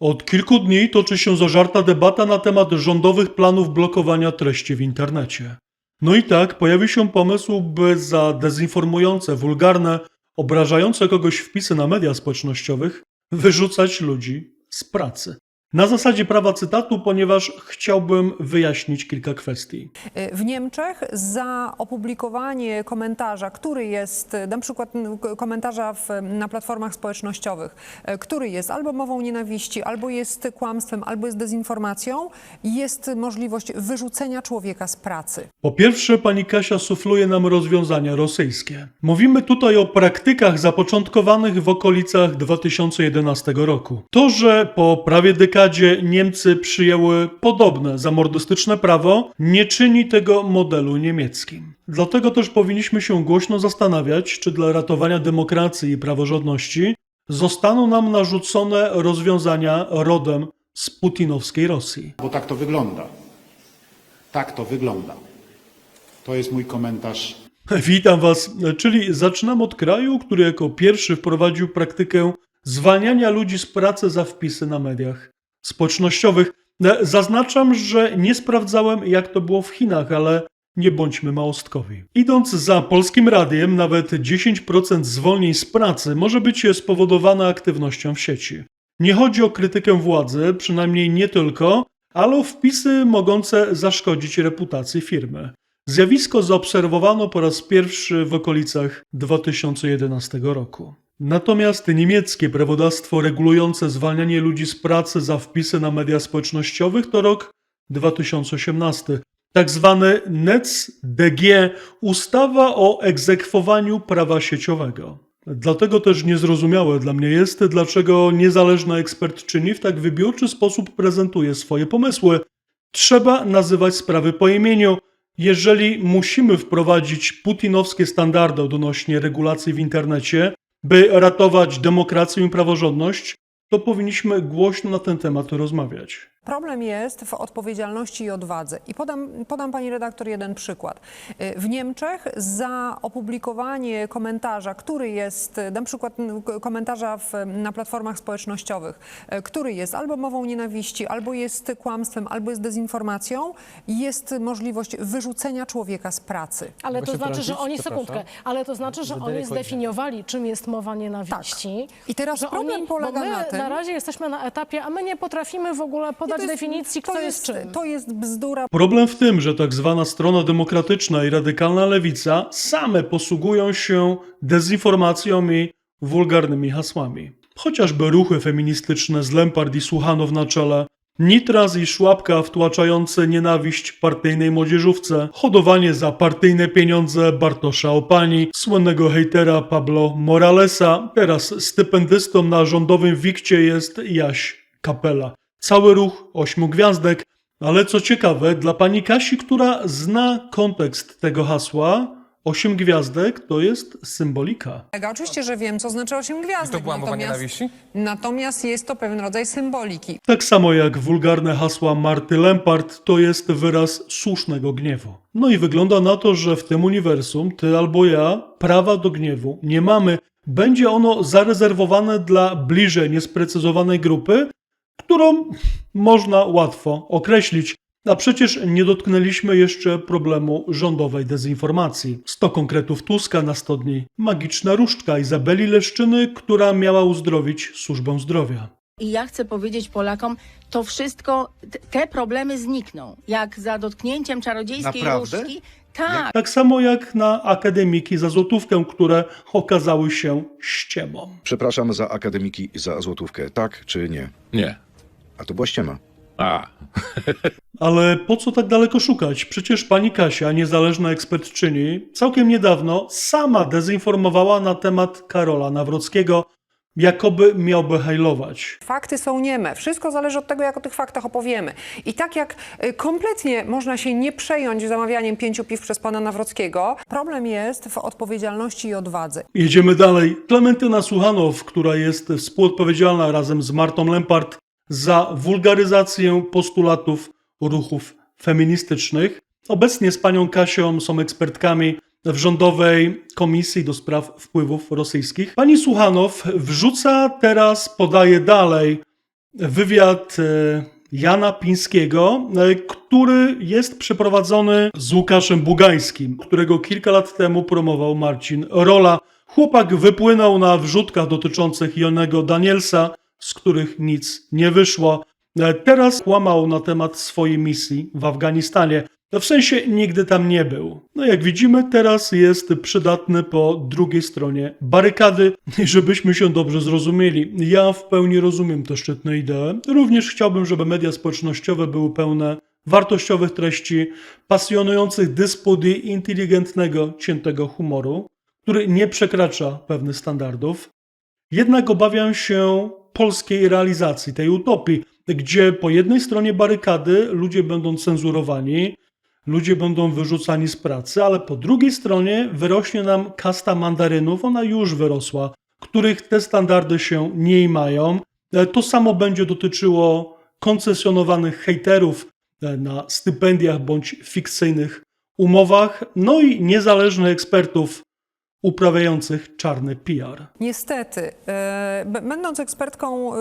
Od kilku dni toczy się zażarta debata na temat rządowych planów blokowania treści w internecie. No i tak pojawił się pomysł, by za dezinformujące, wulgarne, obrażające kogoś wpisy na media społecznościowych wyrzucać ludzi z pracy. Na zasadzie prawa cytatu, ponieważ chciałbym wyjaśnić kilka kwestii. W Niemczech za opublikowanie komentarza, który jest, na przykład komentarza w, na platformach społecznościowych, y, który jest albo mową nienawiści, albo jest kłamstwem, albo jest dezinformacją, jest możliwość wyrzucenia człowieka z pracy. Po pierwsze, pani Kasia sufluje nam rozwiązania rosyjskie. Mówimy tutaj o praktykach zapoczątkowanych w okolicach 2011 roku. To, że po prawie dekadzie Niemcy przyjęły podobne zamordystyczne prawo, nie czyni tego modelu niemieckim. Dlatego też powinniśmy się głośno zastanawiać, czy dla ratowania demokracji i praworządności zostaną nam narzucone rozwiązania rodem z putinowskiej Rosji. Bo tak to wygląda. Tak to wygląda. To jest mój komentarz Witam Was, czyli zaczynam od kraju, który jako pierwszy wprowadził praktykę zwalniania ludzi z pracy za wpisy na mediach społecznościowych. E, Zaznaczam, że nie sprawdzałem, jak to było w Chinach, ale nie bądźmy małostkowi. Idąc za polskim radiem, nawet 10% zwolnień z pracy może być spowodowane aktywnością w sieci. Nie chodzi o krytykę władzy, przynajmniej nie tylko, ale o wpisy mogące zaszkodzić reputacji firmy. Zjawisko zaobserwowano po raz pierwszy w okolicach 2011 roku. Natomiast niemieckie prawodawstwo regulujące zwalnianie ludzi z pracy za wpisy na media społecznościowych to rok 2018. Tak zwany NetzDG, ustawa o egzekwowaniu prawa sieciowego. Dlatego też niezrozumiałe dla mnie jest, dlaczego niezależna ekspertczyni w tak wybiórczy sposób prezentuje swoje pomysły. Trzeba nazywać sprawy po imieniu. Jeżeli musimy wprowadzić putinowskie standardy odnośnie regulacji w internecie, by ratować demokrację i praworządność, to powinniśmy głośno na ten temat rozmawiać. Problem jest w odpowiedzialności i odwadze. I podam, podam pani redaktor jeden przykład. W Niemczech za opublikowanie komentarza, który jest, na przykład komentarza w, na platformach społecznościowych, y, który jest albo mową nienawiści, albo jest kłamstwem, albo jest dezinformacją, jest możliwość wyrzucenia człowieka z pracy. Ale to znaczy, że oni, sekundkę, ale to znaczy, że oni zdefiniowali, czym jest mowa nienawiści. Tak. I teraz problem oni, polega bo my na tym- na razie jesteśmy na etapie, a my nie potrafimy w ogóle podać Jest- definicji, to kto jest, czym. To jest bzdura. Problem w tym, że tak zwana strona demokratyczna i radykalna lewica same posługują się dezinformacją i wulgarnymi hasłami. Chociażby ruchy feministyczne z Lempard i Słuchanow na czele, Nitras i Szłapka wtłaczające nienawiść partyjnej młodzieżówce, hodowanie za partyjne pieniądze Bartosza Opani, słynnego hejtera Pablo Moralesa, teraz stypendystą na rządowym wikcie jest Jaś Kapela. Cały ruch ośmiu gwiazdek, ale co ciekawe, dla pani Kasi, która zna kontekst tego hasła, osiem gwiazdek to jest symbolika. Oczywiście, że wiem, co znaczy osiem gwiazdek. to była mowa nienawiści? Natomiast jest to pewien rodzaj symboliki. Tak samo jak wulgarne hasła Marty Lempart to jest wyraz słusznego gniewu. No i wygląda na to, że w tym uniwersum, ty albo ja, prawa do gniewu nie mamy. Będzie ono zarezerwowane dla bliżej niesprecyzowanej grupy, którą można łatwo określić. A przecież nie dotknęliśmy jeszcze problemu rządowej dezinformacji. 100 konkretów Tuska na 100 dni. Magiczna różdżka Izabeli Leszczyny, która miała uzdrowić służbę zdrowia. I ja chcę powiedzieć Polakom, to wszystko, te problemy znikną. Jak za dotknięciem czarodziejskiej Naprawdę? różdżki. Tak. Tak samo jak na akademiki za złotówkę, które okazały się ściemą. Przepraszam za akademiki za złotówkę, tak czy nie? Nie. A to była ściema. A. Ale po co tak daleko szukać? Przecież pani Kasia, niezależna ekspertczyni, całkiem niedawno sama dezinformowała na temat Karola Nawrockiego, jakoby miałby hajlować. Fakty są nieme. Wszystko zależy od tego, jak o tych faktach opowiemy. I tak jak y, kompletnie można się nie przejąć zamawianiem pięciu piw przez pana Nawrockiego, problem jest w odpowiedzialności i odwadze. Jedziemy dalej. Klementyna Słuchanow, która jest współodpowiedzialna razem z Martą Lempart za wulgaryzację postulatów ruchów feministycznych. Obecnie z panią Kasią są ekspertkami w rządowej komisji do spraw wpływów rosyjskich. Pani Słuchanow wrzuca teraz, podaje dalej wywiad e, Jana Pińskiego, e, który jest przeprowadzony z Łukaszem Bugańskim, którego kilka lat temu promował Marcin Rola. Chłopak wypłynął na wrzutkach dotyczących Jonego Danielsa, z których nic nie wyszło. E, Teraz kłamał na temat swojej misji w Afganistanie. No w sensie nigdy tam nie był. No jak widzimy, teraz jest przydatny po drugiej stronie barykady. I żebyśmy się dobrze zrozumieli, ja w pełni rozumiem te szczytne idee. Również chciałbym, żeby media społecznościowe były pełne wartościowych treści, pasjonujących dysput i inteligentnego, ciętego humoru, który nie przekracza pewnych standardów. Jednak obawiam się polskiej realizacji tej utopii, gdzie po jednej stronie barykady ludzie będą cenzurowani, ludzie będą wyrzucani z pracy, ale po drugiej stronie wyrośnie nam kasta mandarynów, ona już wyrosła, których te standardy się nie mają. To samo będzie dotyczyło koncesjonowanych hejterów e, na stypendiach bądź fikcyjnych umowach, no i niezależnych ekspertów uprawiających czarny PR. Niestety, e, będąc ekspertką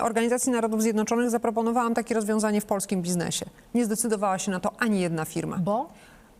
Organizacji Narodów Zjednoczonych, zaproponowałam takie rozwiązanie w polskim biznesie. Nie zdecydowała się na to ani jedna firma, Bo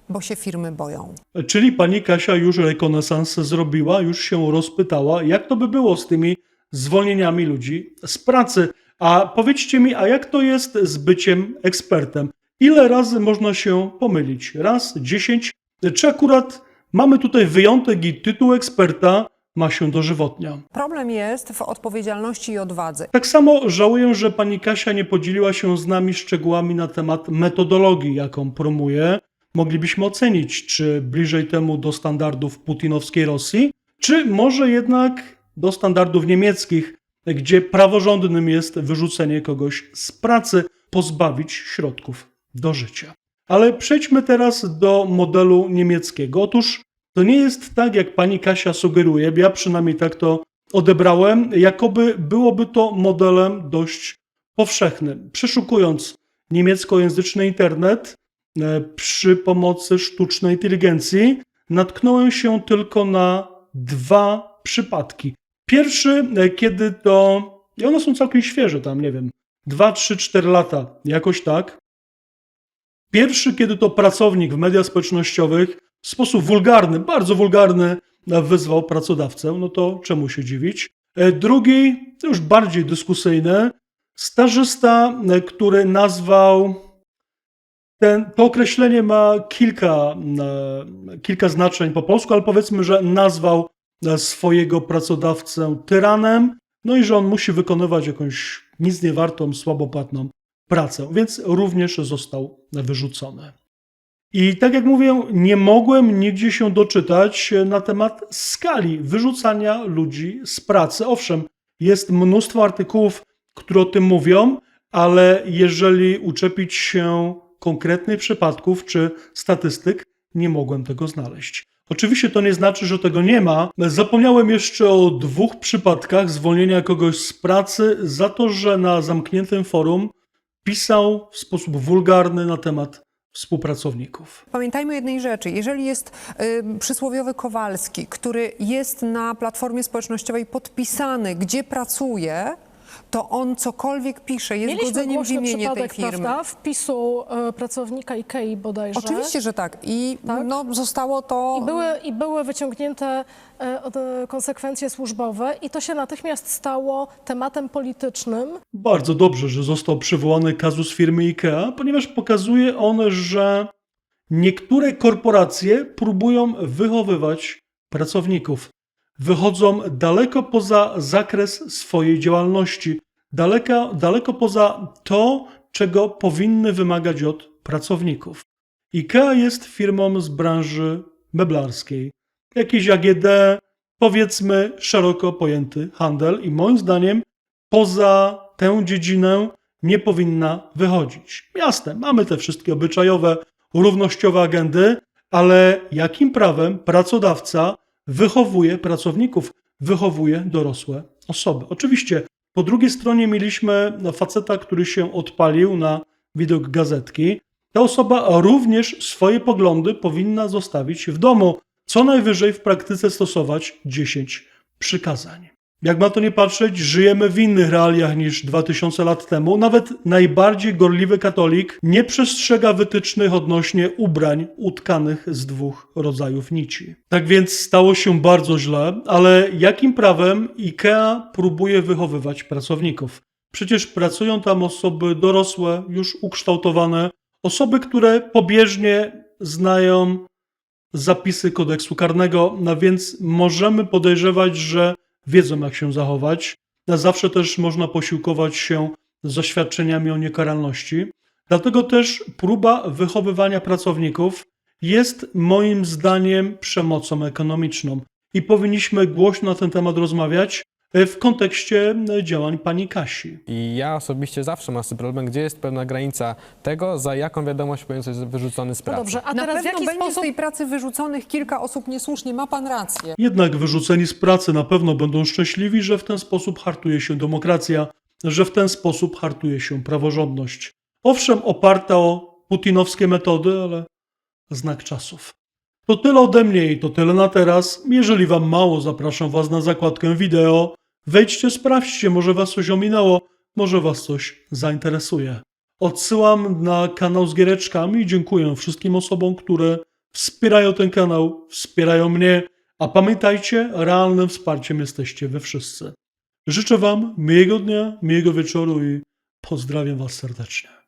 bo się firmy boją. Czyli pani Kasia już rekonesans zrobiła, już się rozpytała, jak to by było z tymi zwolnieniami ludzi z pracy. A powiedzcie mi, a jak to jest z byciem ekspertem? Ile razy można się pomylić? Raz, dziesięć? Czy akurat mamy tutaj wyjątek i tytuł eksperta ma się dożywotnia? Problem jest w odpowiedzialności i odwadze. Tak samo żałuję, że pani Kasia nie podzieliła się z nami szczegółami na temat metodologii, jaką promuje. Moglibyśmy ocenić, czy bliżej temu do standardów putinowskiej Rosji, czy może jednak do standardów niemieckich, gdzie praworządnym jest wyrzucenie kogoś z pracy, pozbawić środków do życia. Ale przejdźmy teraz do modelu niemieckiego. Otóż to nie jest tak, jak pani Kasia sugeruje, ja przynajmniej tak to odebrałem, jakoby byłoby to modelem dość powszechnym. Przeszukując niemieckojęzyczny internet e, przy pomocy sztucznej inteligencji, natknąłem się tylko na dwa przypadki. Pierwszy, e, kiedy to, i one są całkiem świeże, tam nie wiem, 2, 3, 4 lata, jakoś tak. Pierwszy, kiedy to pracownik w mediach społecznościowych w sposób wulgarny, bardzo wulgarny, wyzwał pracodawcę, no to czemu się dziwić? E, Drugi, już bardziej dyskusyjny, stażysta, e, który nazwał. Ten, to określenie ma kilka, e, kilka znaczeń po polsku, ale powiedzmy, że nazwał swojego pracodawcę tyranem, no i że on musi wykonywać jakąś nic niewartą, słabopłatną pracę, więc również został wyrzucony. I tak jak mówię, nie mogłem nigdzie się doczytać na temat skali wyrzucania ludzi z pracy. Owszem, jest mnóstwo artykułów, które o tym mówią, ale jeżeli uczepić się konkretnych przypadków czy statystyk, nie mogłem tego znaleźć. Oczywiście to nie znaczy, że tego nie ma. Zapomniałem jeszcze o dwóch przypadkach zwolnienia kogoś z pracy za to, że na zamkniętym forum pisał w sposób wulgarny na temat współpracowników. Pamiętajmy jednej rzeczy. Jeżeli jest y, przysłowiowy Kowalski, który jest na platformie społecznościowej podpisany, gdzie pracuje, to on cokolwiek pisze, jest mieliśmy godzeniem w głośny tej przypadek, firmy. prawda, wpisu e, pracownika Ikei bodajże. Oczywiście, że tak. I Tak? no, zostało to. I były, I były wyciągnięte e, od- e, konsekwencje służbowe i to się natychmiast stało tematem politycznym. Bardzo dobrze, że został przywołany kazus firmy IKEA, ponieważ pokazuje on, że niektóre korporacje próbują wychowywać pracowników. Wychodzą daleko poza zakres swojej działalności, daleko, daleko poza to, czego powinny wymagać od pracowników. IKEA jest firmą z branży meblarskiej. Jakiś AGD, powiedzmy szeroko pojęty handel i moim zdaniem poza tę dziedzinę nie powinna wychodzić. Jasne, mamy te wszystkie obyczajowe, równościowe agendy, ale jakim prawem pracodawca wychowuje pracowników, wychowuje dorosłe osoby? Oczywiście po drugiej stronie mieliśmy faceta, który się odpalił na widok gazetki. Ta osoba również swoje poglądy powinna zostawić w domu, co najwyżej w praktyce stosować 10 przykazań. Jak ma to nie patrzeć, żyjemy w innych realiach niż 2000 lat temu. Nawet najbardziej gorliwy katolik nie przestrzega wytycznych odnośnie ubrań utkanych z dwóch rodzajów nici. Tak więc stało się bardzo źle, ale jakim prawem IKEA próbuje wychowywać pracowników? Przecież pracują tam osoby dorosłe, już ukształtowane, osoby, które pobieżnie znają zapisy kodeksu karnego, no więc możemy podejrzewać, że wiedzą, jak się zachować. Zawsze też można posiłkować się zaświadczeniami o niekaralności. Dlatego też próba wychowywania pracowników jest moim zdaniem przemocą ekonomiczną i powinniśmy głośno na ten temat rozmawiać w kontekście e, działań pani Kasi. I ja osobiście zawsze mam z tym problem, gdzie jest pewna granica tego, za jaką wiadomość powinien zostać wyrzucony z No pracy. dobrze, a Na teraz w pewno jaki będzie z sposób tej pracy wyrzuconych kilka osób niesłusznie, ma pan rację. Jednak wyrzuceni z pracy na pewno będą szczęśliwi, że w ten sposób hartuje się demokracja, że w ten sposób hartuje się praworządność. Owszem, oparta o putinowskie metody, ale znak czasów. To tyle ode mnie i to tyle na teraz. Jeżeli wam mało, zapraszam was na zakładkę wideo. Wejdźcie, sprawdźcie, może was coś ominęło, może was coś zainteresuje. Odsyłam na kanał z giereczkami dziękuję wszystkim osobom, które wspierają ten kanał, wspierają mnie, a pamiętajcie, realnym wsparciem jesteście wy wszyscy. Życzę wam miłego dnia, miłego wieczoru i pozdrawiam was serdecznie.